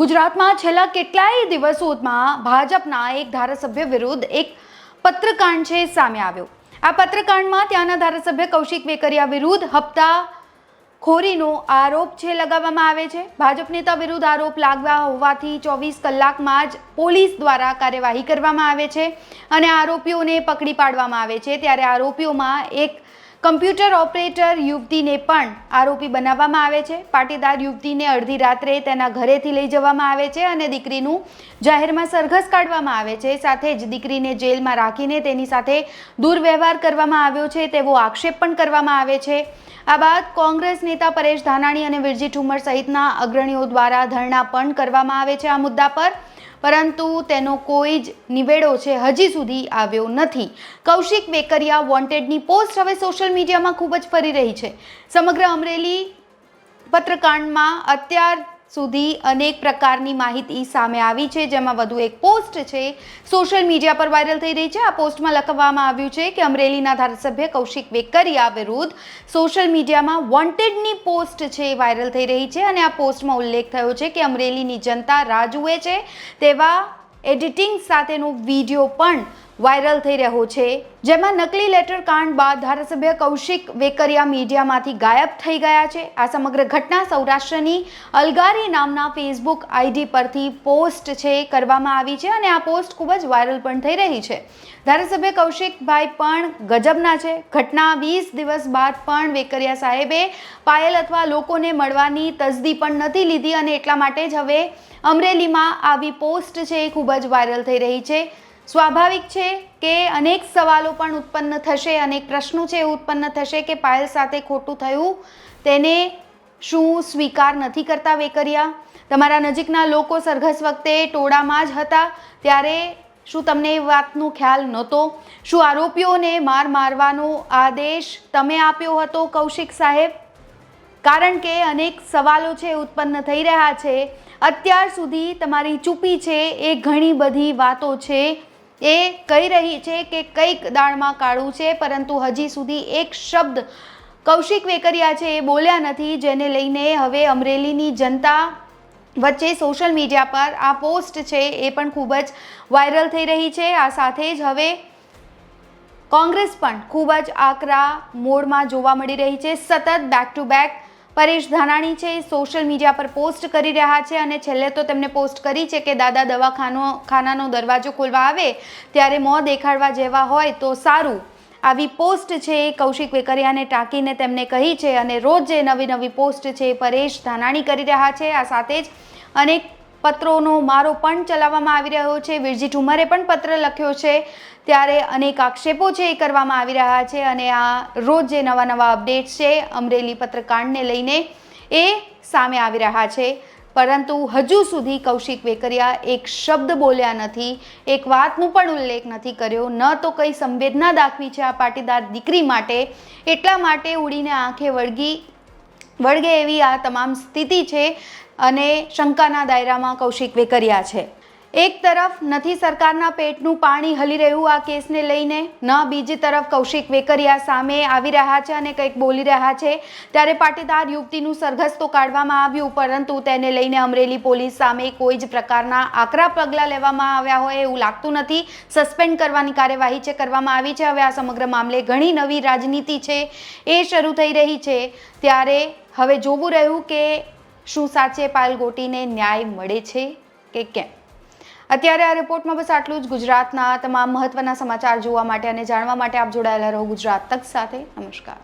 ગુજરાતમાં છેલ્લા કેટલાય દિવસોમાં ભાજપના એક ધારાસભ્ય વિરુદ્ધ એક પત્રકાંડ છે સામે આવ્યો. આ પત્રકાંડમાં ત્યાંના ધારાસભ્ય કૌશિક વેકરિયા વિરુદ્ધ હપ્તા ખોરીનો આરોપ છે લગાવવામાં આવે છે. ભાજપ નેતા વિરુદ્ધ આરોપ લાગવા હોવાથી ચોવીસ કલાકમાં જ પોલીસ દ્વારા કાર્યવાહી કરવામાં આવે છે અને આરોપીઓને પકડી પાડવામાં આવે છે. ત્યારે આરોપીઓમાં એક કમ્પ્યુટર ઓપરેટર યુવતીને પણ આરોપી બનાવવામાં આવે છે. પાટીદાર યુવતીને અડધી રાત્રે તેના ઘરેથી લઈ જવામાં આવે છે અને દીકરીનું જાહેરમાં સરઘસ કાઢવામાં આવે છે. સાથે જ દીકરીને જેલમાં રાખીને તેની સાથે દુર્વ્યવહાર કરવામાં આવ્યો છે તેવો આક્ષેપ પણ કરવામાં આવે છે. આ બાદ કોંગ્રેસ નેતા પરેશ ધાનાણી અને વિરજી ઠુમર સહિતના અગ્રણીઓ દ્વારા ધરણા પણ કરવામાં આવે છે. આ મુદ્દા પર પરંતુ તેનો કોઈ જ નિવેડો છે હજી સુધી આવ્યો નથી. કૌશિક વેકરિયા વોન્ટેડની પોસ્ટ હવે સોશિયલ મીડિયામાં ખૂબ જ ફરી રહી છે. સમગ્ર અમરેલી પત્રકાંડમાં અત્યાર સુધી અનેક પ્રકારની માહિતી સામે આવી છે, જેમાં વધુ એક પોસ્ટ છે. સોશિયલ મીડિયા પર વાયરલ થઈ રહી છે. આ પોસ્ટમાં લખવામાં આવ્યું છે કે અમરેલીના ધારાસભ્ય કૌશિક વેકરિયા વિરુદ્ધ સોશિયલ મીડિયામાં વોન્ટેડની પોસ્ટ છે વાયરલ થઈ રહી છે અને આ પોસ્ટમાં ઉલ્લેખ થયો છે કે અમરેલીની જનતા રાહ જુએ છે તેવા એડિટિંગ સાથેનો વીડિયો પણ વાયરલ થઈ રહ્યો છે. જેમાં નકલી લેટર કાંડ બાદ ધારાસભ્ય કૌશિક વેકરિયા મીડિયામાંથી ગાયબ થઈ ગયા છે. આ સમગ્ર ઘટના સૌરાષ્ટ્રની અલગારી નામના ફેસબુક આઈડી પરથી પોસ્ટ છે, કરવામાં આવી છે અને આ પોસ્ટ ખૂબ જ વાયરલ પણ થઈ રહી છે. ધારાસભ્ય કૌશિકભાઈ પણ ગજબના છે. ઘટના વીસ દિવસ બાદ પણ વેકરિયા સાહેબે પાયલ અથવા લોકોને મળવાની તસદી પણ નથી લીધી અને એટલા માટે જ હવે અમરેલીમાં આવી પોસ્ટ છે એ ખૂબ જ વાયરલ થઈ રહી છે. સ્વાભાવિક છે કે અનેક સવાલો પણ ઉત્પન્ન થશે, અનેક પ્રશ્નો છે એ ઉત્પન્ન થશે કે પાયલ સાથે ખોટું થયું તેને શું સ્વીકાર નથી કરતા વેકરિયા? તમારા નજીકના લોકો સરઘસ વખતે ટોળામાં જ હતા, ત્યારે શું તમને એ વાતનો ખ્યાલ નહોતો? શું આરોપીઓને માર મારવાનો આદેશ તમે આપ્યો હતો કૌશિક સાહેબ? કારણ કે અનેક સવાલો છે ઉત્પન્ન થઈ રહ્યા છે. અત્યાર સુધી તમારી ચૂપી છે એ ઘણી બધી વાતો છે. એ કહી રહી છે કે કંઈક દાળમાં કાળું છે, પરંતુ હજી સુધી એક શબ્દ કૌશિક વેકરિયા છે એ બોલ્યા નથી, જેને લઈને હવે અમરેલીની જનતા વચ્ચે સોશિયલ મીડિયા પર આ પોસ્ટ છે એ પણ ખૂબ જ વાયરલ થઈ રહી છે. આ સાથે જ હવે કોંગ્રેસ પણ ખૂબ જ આકરા મોડમાં જોવા મળી રહી છે. સતત back to back Paresh Dhanani છે, એ સોશિયલ મીડિયા પર પોસ્ટ કરી રહ્યા છે અને છેલ્લે તો તેમને પોસ્ટ કરી છે કે દાદા દવાખાનો, ખાનાનો દરવાજો ખોલવા આવે, ત્યારે મોં દેખાડવા જેવા હોય તો સારું. આવી પોસ્ટ છે એ કૌશિક વેકરિયાને ટાંકીને તેમને કહી છે અને રોજ જે નવી નવી પોસ્ટ છે એ પરેશ ધાનાણી કરી રહ્યા છે. આ સાથે જ અનેક પત્રોનો મારો પણ ચલાવવામાં આવી રહ્યો છે. વિરજી ઠુમરે પણ પત્ર લખ્યો છે. ત્યારે અનેક આક્ષેપો છે એ કરવામાં આવી રહ્યા છે અને આ રોજ જે નવા નવા અપડેટ્સ છે અમરેલી પત્રકાંડને લઈને એ સામે આવી રહ્યા છે. પરંતુ હજુ સુધી કૌશિક વેકરિયા એક શબ્દ બોલ્યા નથી. એક વાતનું પણ ઉલ્લેખ નથી કર્યો. ન તો કંઈ સંવેદના દાખવી છે આ પાટીદાર દીકરી માટે. એટલા માટે ઉડીને આંખે વળગી, વળગે એવી આ તમામ સ્થિતિ છે. અને શંકાના દાયરામાં કૌશિક વેકરિયા છે. એક તરફ નથી સરકારના પેટનું પાણી હલી રહ્યું આ કેસને લઈને, ન બીજી તરફ કૌશિક વેકરિયા સામે આવી રહ્યા છે અને કંઈક બોલી રહ્યા છે. ત્યારે પાટીદાર યુવતીનું સરઘસ તો કાઢવામાં આવ્યું, પરંતુ તેને લઈને અમરેલી પોલીસ સામે કોઈ જ પ્રકારના આકરા પગલાં લેવામાં આવ્યા હોય એવું લાગતું નથી. સસ્પેન્ડ કરવાની કાર્યવાહી છે, કરવામાં આવી છે. હવે આ સમગ્ર મામલે ઘણી નવી રાજનીતિ છે એ શરૂ થઈ રહી છે. ત્યારે હવે જોવું રહ્યું કે શું સાચે પાયલ ગોટીને ન્યાય મળે છે કે કેમ? અત્યારે આ રિપોર્ટમાં બસ આટલું જ. ગુજરાતના તમામ મહત્વના સમાચાર જોવા માટે અને જાણવા માટે આપ જોડાયેલા રહો ગુજરાત તક સાથે. નમસ્કાર.